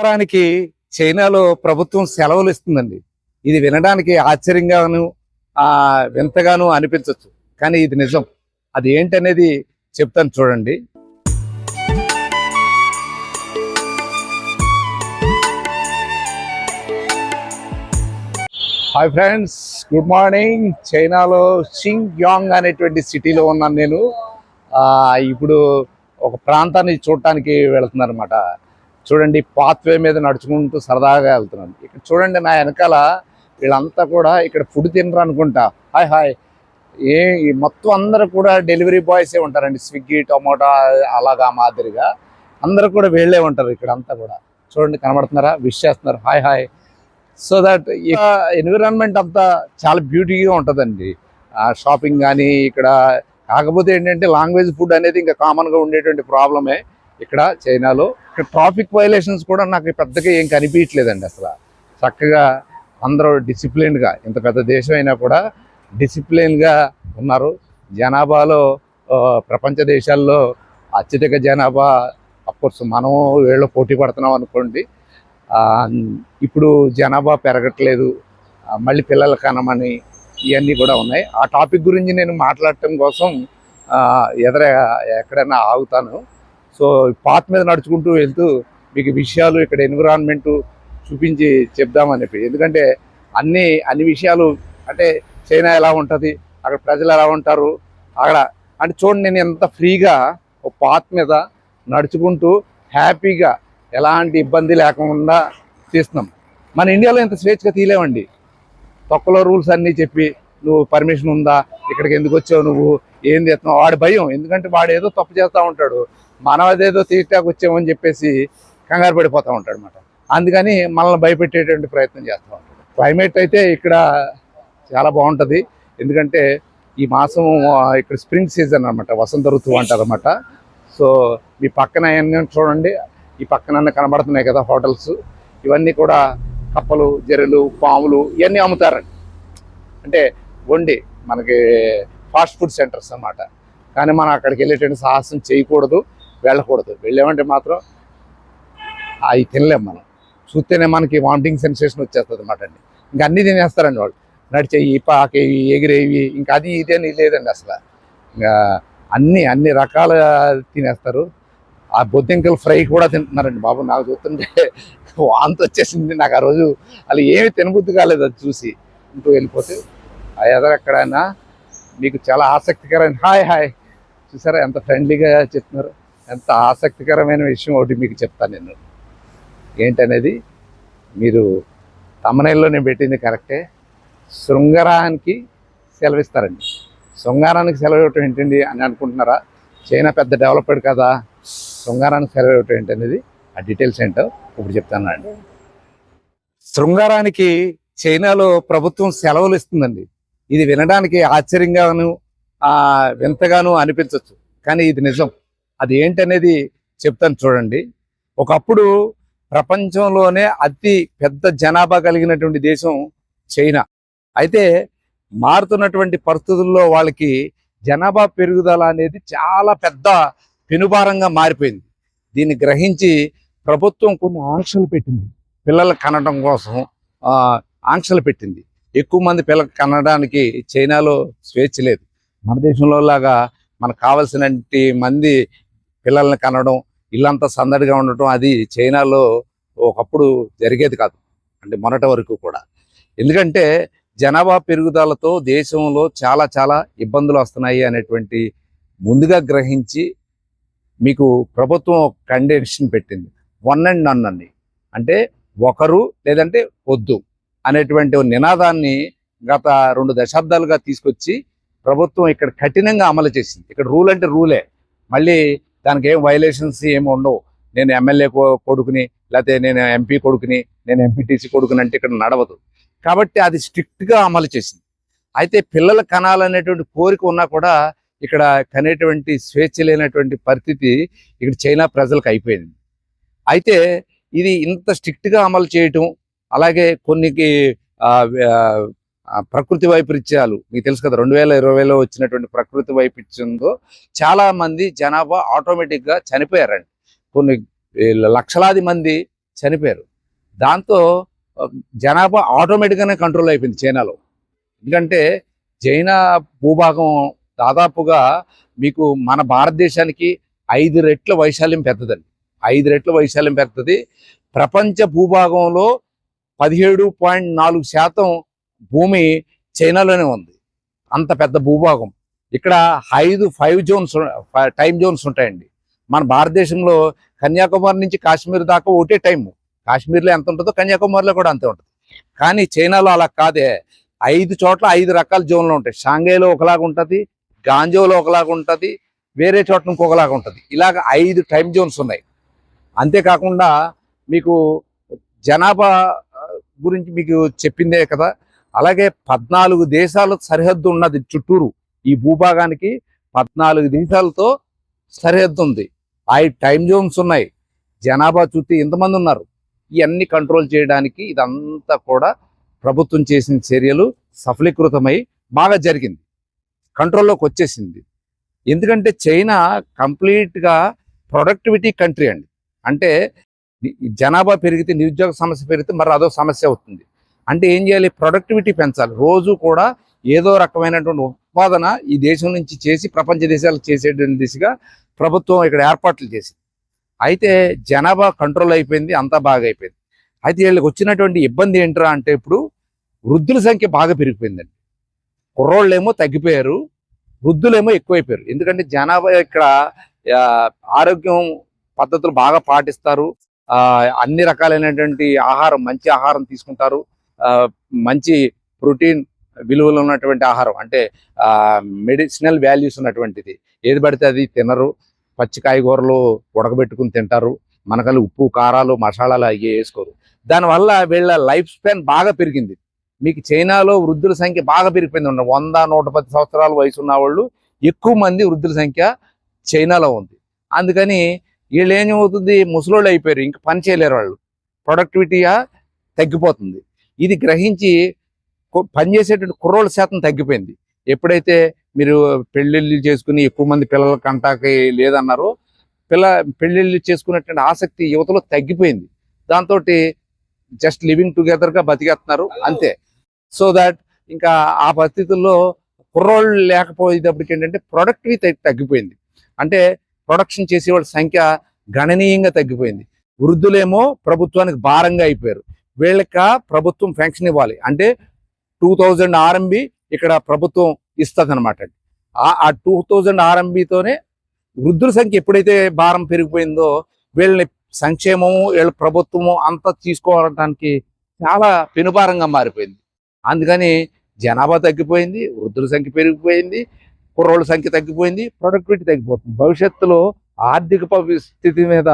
వారానికి చైనాలో ప్రభుత్వం సెలవులు ఇస్తుందండి. ఇది వినడానికి ఆశ్చర్యంగాను ఆ వింతగాను అనిపించవచ్చు కానీ ఇది నిజం. అది ఏంటనేది చెప్తాను చూడండి. Hi friends good morning. చైనాలో షింగ్ యాంగ్ అనేటువంటి సిటీలో ఉన్నాను నేను. ఇప్పుడు ఒక ప్రాంతాన్ని చూడటానికి వెళ్తున్నాను అనమాట చూడండి పాత్వే మీద నడుచుకుంటూ సరదాగా వెళ్తున్నాను. ఇక్కడ చూడండి నా వెనకాల వీళ్ళంతా కూడా ఇక్కడ ఫుడ్ తినరు అనుకుంటా. Hi hi. ఏ మొత్తం అందరూ కూడా డెలివరీ బాయ్సే ఉంటారండి. స్విగ్గీ టొమాటో అలాగా మాదిరిగా. అందరూ కూడా వెళ్ళే ఉంటారు ఇక్కడ అంతా కూడా. చూడండి కనబడుతున్నారా? విష్ చేస్తున్నారు. Hi hi. So that environment అంతా చాలా బ్యూటీగా ఉంటుందండి. షాపింగ్ కానీ ఇక్కడ కాకపోతే ఏంటంటే లాంగ్వేజ్ ఫుడ్ అనేది ఇంకా కామన్గా ఉండేటువంటి ప్రాబ్లమే ఇక్కడ చైనాలో. ఇక్కడ ట్రాఫిక్ వైలేషన్స్ కూడా నాకు పెద్దగా ఏం కనిపించట్లేదండి అసలు. చక్కగా అందరూ డిసిప్లిన్డ్గా ఇంత పెద్ద దేశం అయినా కూడా డిసిప్లిన్గా ఉన్నారు. జనాభాలో ప్రపంచ దేశాల్లో అత్యధిక జనాభా అఫ్కోర్స్ మనం వీళ్ళు పోటీ పడుతున్నాం అనుకోండి. ఇప్పుడు జనాభా పెరగట్లేదు. మళ్ళీ పిల్లలు కనమని ఇవన్నీ కూడా ఉన్నాయి. ఆ టాపిక్ గురించి నేను మాట్లాడటం కోసం ఎదర ఎక్కడైనా ఆగుతాను. సో పాత్ మీద నడుచుకుంటూ వెళ్తూ మీకు విషయాలు ఇక్కడ ఎన్విరాన్మెంట్ చూపించి చెప్దామని చెప్పి. ఎందుకంటే అన్ని అన్ని విషయాలు అంటే చైనా ఎలా ఉంటుంది అక్కడ ప్రజలు ఎలా ఉంటారు అక్కడ అంటే చూడండి నేను ఎంత ఫ్రీగా ఒక పాత్ మీద నడుచుకుంటూ హ్యాపీగా ఎలాంటి ఇబ్బంది లేకుండా తీస్తున్నాం మన ఇండియాలో ఇంత స్వేచ్ఛగా తీయలేమండి. తొక్కలో రూల్స్ అన్నీ చెప్పి నువ్వు పర్మిషన్ ఉందా ఇక్కడికి ఎందుకు వచ్చావు నువ్వు ఏం చేస్తున్నావు వాడి భయం. ఎందుకంటే వాడు ఏదో తప్పు చేస్తూ ఉంటాడు. మనం అదేదో తీటాకు వచ్చామని చెప్పేసి కంగారు పడిపోతూ ఉంటాడు అనమాట అందుకని మనల్ని భయపెట్టేటువంటి ప్రయత్నం చేస్తూ ఉంటాడు. క్లైమేట్ అయితే ఇక్కడ చాలా బాగుంటుంది. ఎందుకంటే ఈ మాసం ఇక్కడ స్ప్రింగ్ సీజన్ అనమాట వసంత ఋతువు అంటారనమాట సో మీ పక్కన అవన్నీ చూడండి. ఈ పక్కన కనబడుతున్నాయి కదా హోటల్స్. ఇవన్నీ కూడా కప్పలు జెరలు పాములు ఇవన్నీ అమ్ముతారండి అంటే వండి మనకి ఫాస్ట్ ఫుడ్ సెంటర్స్ అన్నమాట. కానీ మనం అక్కడికి వెళ్ళేటువంటి సాహసం చేయకూడదు. వెళ్ళకూడదు. వెళ్ళామంటే మాత్రం అవి తినలేం మనం. చూస్తేనే మనకి వామిటింగ్ సెన్సేషన్ వచ్చేస్తుంది అనమాట అండి. ఇంకా అన్నీ తినేస్తారండి వాళ్ళు. నడిచేవి పాకేవి ఎగిరేవి ఇంకా అది ఇది అని లేదండి అసలు. ఇంకా అన్ని అన్ని రకాల తినేస్తారు. ఆ బొద్దింకల ఫ్రై కూడా తింటున్నారండి బాబు. నాకు చూస్తుంటే వాంతి వచ్చేసింది నాకు ఆ రోజు. అలా ఏమి తినబుద్ధి కాలేదు అది చూసి. ఇంటూ వెళ్ళిపోతే ఆ ఎదర ఎక్కడైనా మీకు చాలా ఆసక్తికరమైన హాయ్ హాయ్. చూసారా ఎంత ఫ్రెండ్లీగా చెప్తున్నారు. ఎంత ఆసక్తికరమైన విషయం ఒకటి మీకు చెప్తాను నేను. ఏంటనేది మీరు తమనైల్లో నేను పెట్టింది కరెక్టే. శృంగారానికి సెలవిస్తారండి. శృంగారానికి సెలవు ఇవ్వటం ఏంటండి అని అనుకుంటున్నారా? చైనా పెద్ద డెవలప్డ్ కదా. శృంగారానికి సెలవు ఇవ్వటం ఏంటనేది ఆ డీటెయిల్స్ ఏంటో ఇప్పుడు చెప్తాను అండి. శృంగారానికి చైనాలో ప్రభుత్వం సెలవులు ఇస్తుందండి. ఇది వినడానికి ఆశ్చర్యంగాను వింతగాను అనిపించవచ్చు కానీ ఇది నిజం. అది ఏంటనేది చెప్తాను చూడండి. ఒకప్పుడు ప్రపంచంలోనే అతి పెద్ద జనాభా కలిగినటువంటి దేశం చైనా. అయితే మారుతున్నటువంటి పరిస్థితుల్లో వాళ్ళకి జనాభా పెరుగుదల అనేది చాలా పెద్ద పెనుభారంగా మారిపోయింది. దీన్ని గ్రహించి ప్రభుత్వం కొన్ని ఆంక్షలు పెట్టింది. పిల్లలు కనడం కోసం ఆంక్షలు పెట్టింది. ఎక్కువ మంది పిల్లలు కనడానికి చైనాలో స్వేచ్ఛ లేదు. మన దేశంలో లాగా మనకు కావలసిన మంది పిల్లల్ని కనడం ఇల్లంతా సందడిగా ఉండటం అది చైనాలో ఒకప్పుడు జరిగేది కాదు. అంటే మొన్నటి వరకు కూడా. ఎందుకంటే జనాభా పెరుగుదలతో దేశంలో చాలా చాలా ఇబ్బందులు వస్తున్నాయి అనేటువంటి ముందుగా గ్రహించి మీకు ప్రభుత్వం ఒక కండిషన్ పెట్టింది. వన్ అండ్ నన్ అని. అంటే ఒకరు లేదంటే వద్దు అనేటువంటి నినాదాన్ని గత రెండు దశాబ్దాలుగా తీసుకొచ్చి ప్రభుత్వం ఇక్కడ కఠినంగా అమలు చేసింది. ఇక్కడ రూల్ అంటే రూలే మళ్ళీ దానికి ఏం వైలేషన్స్ ఏమి ఉండవు. నేను ఎమ్మెల్యే కొడుకుని లేకపోతే నేను ఎంపీ కొడుకుని నేను ఎంపీటీసీ కొడుకుని అంటే ఇక్కడ నడవదు. కాబట్టి అది స్ట్రిక్ట్గా అమలు చేసింది. అయితే పిల్లల కనాలనేటువంటి కోరిక ఉన్నా కూడా ఇక్కడ కనేటువంటి స్వేచ్ఛ లేనటువంటి పరిస్థితి ఇక్కడ చైనా ప్రజలకు అయిపోయింది. అయితే ఇది ఇంత స్ట్రిక్ట్గా అమలు చేయటం అలాగే కొన్ని ప్రకృతి వైపరీత్యాలు మీకు తెలుసు కదా రెండు వేల ఇరవైలో వచ్చినటువంటి ప్రకృతి వైపరీత్యంతో చాలా మంది జనాభా ఆటోమేటిక్గా చనిపోయారండి. కొన్ని లక్షలాది మంది చనిపోయారు. దాంతో జనాభా ఆటోమేటిక్గానే కంట్రోల్ అయిపోయింది చైనాలో. ఎందుకంటే చైనా భూభాగం దాదాపుగా మీకు మన భారతదేశానికి ఐదు రెట్ల వైశాల్యం పెద్దదండి. ఐదు రెట్ల వైశాల్యం పెద్దది. ప్రపంచ భూభాగంలో పదిహేడు పాయింట్ నాలుగు శాతం భూమి చైనాలోనే ఉంది. అంత పెద్ద భూభాగం. ఇక్కడ ఐదు ఫైవ్ జోన్స్ టైం జోన్స్ ఉంటాయండి. మన భారతదేశంలో కన్యాకుమారి నుంచి కాశ్మీర్ దాకా ఒకటే టైం కాశ్మీర్లో ఎంత ఉంటుందో కన్యాకుమారిలో కూడా అంతే ఉంటుంది. కానీ చైనాలో అలా కాదే. ఐదు చోట్ల ఐదు రకాల జోన్లు ఉంటాయి. షాంఘైలో ఒకలాగా ఉంటుంది గాంజోలో ఒకలాగా ఉంటుంది వేరే చోట్ల ఇంకొకలాగా ఉంటుంది. ఇలాగ ఐదు టైం జోన్స్ ఉన్నాయి. అంతేకాకుండా మీకు జనాభా గురించి మీకు చెప్పిందే కదా అలాగే పద్నాలుగు దేశాల సరిహద్దు ఉన్నది చుట్టూరు ఈ భూభాగానికి పద్నాలుగు దేశాలతో సరిహద్దు ఉంది. ఆ టైం జోన్స్ ఉన్నాయి. జనాభా చుట్టూ ఎంతమంది ఉన్నారు? ఇవన్నీ కంట్రోల్ చేయడానికి ఇదంతా కూడా ప్రభుత్వం చేసిన చర్యలు సఫలీకృతమై బాగా జరిగింది. కంట్రోల్లోకి వచ్చేసింది. ఎందుకంటే చైనా కంప్లీట్గా ప్రొడక్టివిటీ కంట్రీ అండి. అంటే జనాభా పెరిగితే నిరుద్యోగ సమస్య పెరిగితే మరి అదో సమస్య అవుతుంది. అంటే ఏం చేయాలి? ప్రొడక్టివిటీ పెంచాలి. రోజు కూడా ఏదో రకమైనటువంటి ఉత్పాదన ఈ దేశం నుంచి చేసి ప్రపంచ దేశాలకు చేసేటువంటి దిశగా ప్రభుత్వం ఇక్కడ ఏర్పాట్లు చేసింది. అయితే జనాభా కంట్రోల్ అయిపోయింది అంతా బాగా అయిపోయింది అయితే వీళ్ళకి వచ్చినటువంటి ఇబ్బంది ఏంట్రా అంటే ఇప్పుడు వృద్ధుల సంఖ్య బాగా పెరిగిపోయిందండి. కుర్రోళ్ళేమో తగ్గిపోయారు వృద్ధులేమో ఎక్కువైపోయారు. ఎందుకంటే జనాభా ఇక్కడ ఆరోగ్యం పద్ధతులు బాగా పాటిస్తారు. అన్ని రకాలైనటువంటి ఆహారం మంచి ఆహారం తీసుకుంటారు. మంచి ప్రోటీన్ విలువలు ఉన్నటువంటి ఆహారం. అంటే మెడిసినల్ వాల్యూస్ ఉన్నటువంటిది. ఏది పడితే అది తినరు. పచ్చి కాయగూరలు ఉడకబెట్టుకుని తింటారు. మనకల్లి ఉప్పు కారాలు మసాలాలు అవి వేసుకోరు. దానివల్ల వీళ్ళ లైఫ్ స్పాన్ బాగా పెరిగింది. మీకు చైనాలో వృద్ధుల సంఖ్య బాగా పెరిగిపోయింది ఉన్న వంద నూట పది సంవత్సరాల వయసు ఉన్న వాళ్ళు ఎక్కువ మంది వృద్ధుల సంఖ్య చైనాలో ఉంది. అందుకని వీళ్ళు ఏమవుతుంది? ముసలోళ్ళు అయిపోయారు. ఇంకా పని చేయలేరు వాళ్ళు. ప్రొడక్టివిటీగా తగ్గిపోతుంది. ఇది గ్రహించి కు- పనిచేసేటువంటి కుర్రోళ్ళ శాతం తగ్గిపోయింది. ఎప్పుడైతే మీరు పెళ్ళిళ్ళు చేసుకుని ఎక్కువ మంది పిల్లల కంటాకి లేదన్నారో పిల్ల పెళ్ళిళ్ళు చేసుకునేటువంటి ఆసక్తి యువతలో తగ్గిపోయింది. దాంతో జస్ట్ లివింగ్ టుగెదర్గా బతికేస్తున్నారు అంతే. సో దాట్ ఇంకా ఆ పరిస్థితుల్లో కుర్రోళ్ళు లేకపోయేటప్పటికి ఏంటంటే ప్రొడక్టివిటీ తగ్గిపోయింది. అంటే ప్రొడక్షన్ చేసేవాళ్ళ సంఖ్య గణనీయంగా తగ్గిపోయింది. వృద్ధులేమో ప్రభుత్వానికి భారంగా అయిపోయారు. వీళ్ళక ప్రభుత్వం పెన్షన్ ఇవ్వాలి. అంటే టూ థౌజండ్ ఆర్ఎంబి ఇక్కడ ప్రభుత్వం ఇస్తుంది అనమాట ఆ టూ థౌజండ్ ఆర్ఎంబితోనే వృద్ధుల సంఖ్య ఎప్పుడైతే భారం పెరిగిపోయిందో వీళ్ళని సంక్షేమము వీళ్ళ ప్రభుత్వము అంతా తీసుకోవడానికి చాలా పెనుభారంగా మారిపోయింది. అందుకని జనాభా తగ్గిపోయింది వృద్ధుల సంఖ్య పెరిగిపోయింది కుర్రోళ్ళ సంఖ్య తగ్గిపోయింది ప్రొడక్టివిటీ తగ్గిపోతుంది. భవిష్యత్తులో ఆర్థిక పరిస్థితి మీద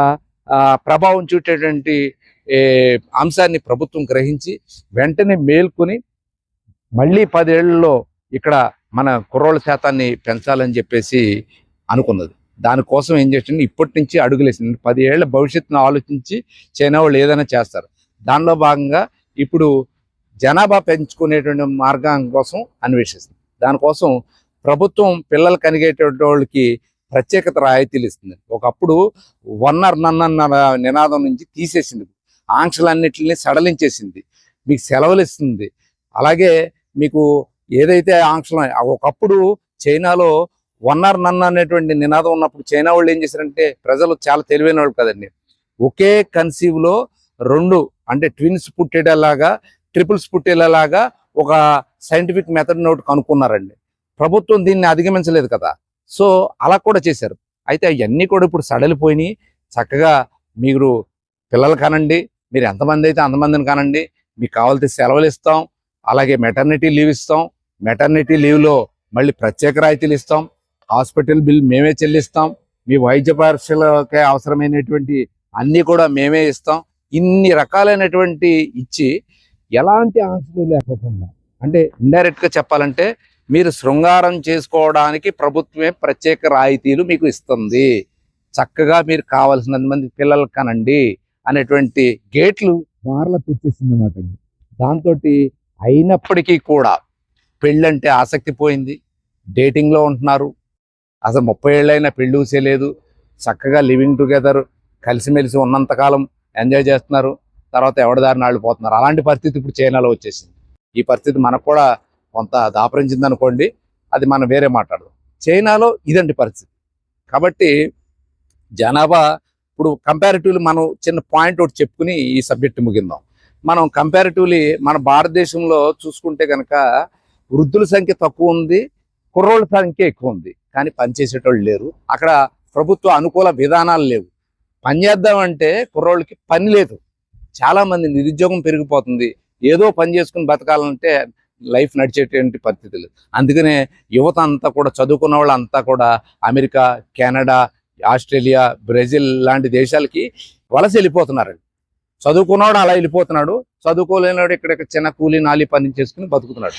ప్రభావం చూపేటువంటి అంశాన్ని ప్రభుత్వం గ్రహించి వెంటనే మేల్కొని మళ్ళీ పదేళ్ళలో ఇక్కడ మన కుర్రోళ్ళ శాతాన్ని పెంచాలని చెప్పేసి అనుకున్నది. దానికోసం ఏం చేసింది ఇప్పటి నుంచి అడుగులేసింది పది ఏళ్ళ భవిష్యత్తును ఆలోచించి చైనా వాళ్ళు ఏదైనా చేస్తారు. దానిలో భాగంగా ఇప్పుడు జనాభా పెంచుకునేటువంటి మార్గం కోసం అన్వేషిస్తుంది. దానికోసం ప్రభుత్వం పిల్లలు కనిగేటువంటి వాళ్ళకి ప్రత్యేకత రాయితీలు ఇస్తుంది. ఒకప్పుడు వన్నర్ నన్న నినాదం నుంచి తీసేసింది. ఆంక్షలన్నింటినీ సడలించేసింది. మీకు సెలవులు ఇస్తుంది అలాగే మీకు ఏదైతే ఆంక్షలు ఒకప్పుడు చైనాలో వన్నర్ నన్ అనేటువంటి నినాదం ఉన్నప్పుడు చైనా వాళ్ళు ఏం చేశారంటే ప్రజలు చాలా తెలివైన వాళ్ళు కదండి. ఒకే కన్సీవ్లో రెండు అంటే ట్విన్స్ పుట్టేటలాగా ట్రిపుల్స్ పుట్టేలాగా ఒక సైంటిఫిక్ మెథడ్ నోట్ కనుక్కున్నారండి. ప్రభుత్వం దీన్ని అధిగమించలేదు కదా. సో అలా కూడా చేశారు. అయితే అవన్నీ కూడా ఇప్పుడు సడలిపోయినాయి. చక్కగా మీరు పిల్లలు కానండి మీరు ఎంతమంది అయితే అంతమందిని కానండి మీకు కావాల్సిన సెలవులు ఇస్తాం అలాగే మెటర్నిటీ లీవ్ ఇస్తాం. మెటర్నిటీ లీవ్లో మళ్ళీ ప్రత్యేక రాయితీలు ఇస్తాం. హాస్పిటల్ బిల్ మేమే చెల్లిస్తాం. మీ వైద్య పరీక్షలకే అవసరమైనటువంటి అన్నీ కూడా మేమే ఇస్తాం. ఇన్ని రకాలైనటువంటి ఇచ్చి ఎలాంటి ఆంక్షలు లేకపోకుండా అంటే ఇండైరెక్ట్గా చెప్పాలంటే మీరు శృంగారం చేసుకోవడానికి ప్రభుత్వమే ప్రత్యేక రాయితీలు మీకు ఇస్తుంది. చక్కగా మీరు కావలసినంత మంది పిల్లలు కనండి అనేటువంటి గేట్లు బార్ల తెచ్చేసింది అనమాట దాంతో అయినప్పటికీ కూడా పెళ్ళంటే ఆసక్తి పోయింది. డేటింగ్లో ఉంటున్నారు. అసలు ముప్పై ఏళ్ళైనా పెళ్ళి ఊసేలేదు. చక్కగా లివింగ్ టుగెదర్ కలిసిమెలిసి ఉన్నంతకాలం ఎంజాయ్ చేస్తున్నారు. తర్వాత ఎవరిదారిని వాళ్ళు పోతున్నారు. అలాంటి పరిస్థితి ఇప్పుడు చైనాలో వచ్చేసింది. ఈ పరిస్థితి మనకు కూడా కొంత దాపరించింది అనుకోండి అది మనం వేరే మాట్లాడదాం. చైనాలో ఇదండి పరిస్థితి. కాబట్టి జనాభా ఇప్పుడు కంపారిటివ్లీ మనం చిన్న పాయింట్ ఒకటి చెప్పుకుని ఈ సబ్జెక్ట్ ముగిందాం. మనం కంపారిటివ్లీ మన భారతదేశంలో చూసుకుంటే కనుక వృద్ధుల సంఖ్య తక్కువ ఉంది కుర్రోళ్ళ సంఖ్య ఎక్కువ ఉంది. కానీ పనిచేసేటోళ్ళు లేరు. అక్కడ ప్రభుత్వ అనుకూల విధానాలు లేవు. పని చేద్దామంటే కుర్రోళ్ళకి పని లేదు. చాలామంది నిరుద్యోగం పెరిగిపోతుంది. ఏదో పని చేసుకుని బతకాలంటే లైఫ్ నడిచేటువంటి పరిస్థితులు. అందుకనే యువత అంతా కూడా చదువుకున్న వాళ్ళంతా కూడా అమెరికా కెనడా ఆస్ట్రేలియా బ్రెజిల్ లాంటి దేశాలకి వలస వెళ్ళిపోతున్నారండి చదువుకున్నవాడు అలా వెళ్ళిపోతున్నాడు. చదువుకోలేనివాడు ఇక్కడ చిన్న కూలీ నాలి పని చేసుకుని బతుకుతున్నాడు.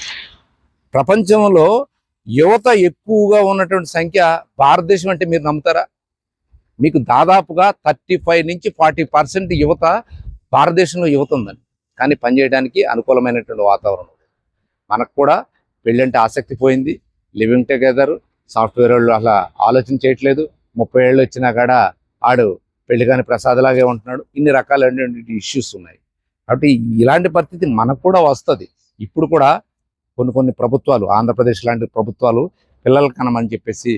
ప్రపంచంలో యువత ఎక్కువగా ఉన్నటువంటి సంఖ్య భారతదేశం అంటే మీరు నమ్ముతారా? మీకు దాదాపుగా థర్టీ ఫైవ్ నుంచి ఫార్టీ పర్సెంట్ యువత భారతదేశంలో యువత ఉందండి. కానీ పనిచేయడానికి అనుకూలమైనటువంటి వాతావరణం. మనకు కూడా పెళ్ళంటే ఆసక్తి పోయింది. లివింగ్ టుగెదర్ సాఫ్ట్వేర్ వాళ్ళు అలా ఆలోచన చేయట్లేదు. ముప్పై ఏళ్ళు వచ్చినా కూడా ఆడు పెళ్ళి కాని ప్రసాదలాగే ఉంటున్నాడు. ఇన్ని రకాలైనటువంటి ఇష్యూస్ ఉన్నాయి. కాబట్టి ఇలాంటి పరిస్థితి మనకు కూడా వస్తుంది. ఇప్పుడు కూడా కొన్ని కొన్ని ప్రభుత్వాలు ఆంధ్రప్రదేశ్ లాంటి ప్రభుత్వాలు పిల్లలు కనమని చెప్పేసి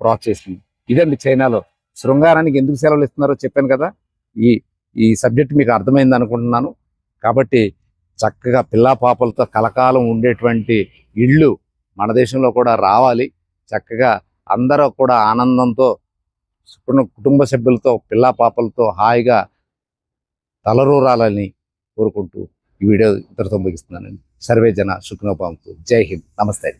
ప్రోత్సహిస్తుంది ఇదండి చైనాలో. శృంగారానికి ఎందుకు సెలవులు ఇస్తున్నారో చెప్పాను కదా. ఈ ఈ సబ్జెక్ట్ మీకు అర్థమైంది అనుకుంటున్నాను. కాబట్టి చక్కగా పిల్లా పాపలతో కలకాలం ఉండేటువంటి ఇళ్ళు మన దేశంలో కూడా రావాలి. చక్కగా అందరూ కూడా ఆనందంతో కుటుంబ సభ్యులతో పిల్లా పాపలతో హాయిగా తలరూరాలని కోరుకుంటూ ఈ వీడియో ఇంతటితో సర్వే సర్వేజన సుఖనోభావంతో. జై హింద్. నమస్తే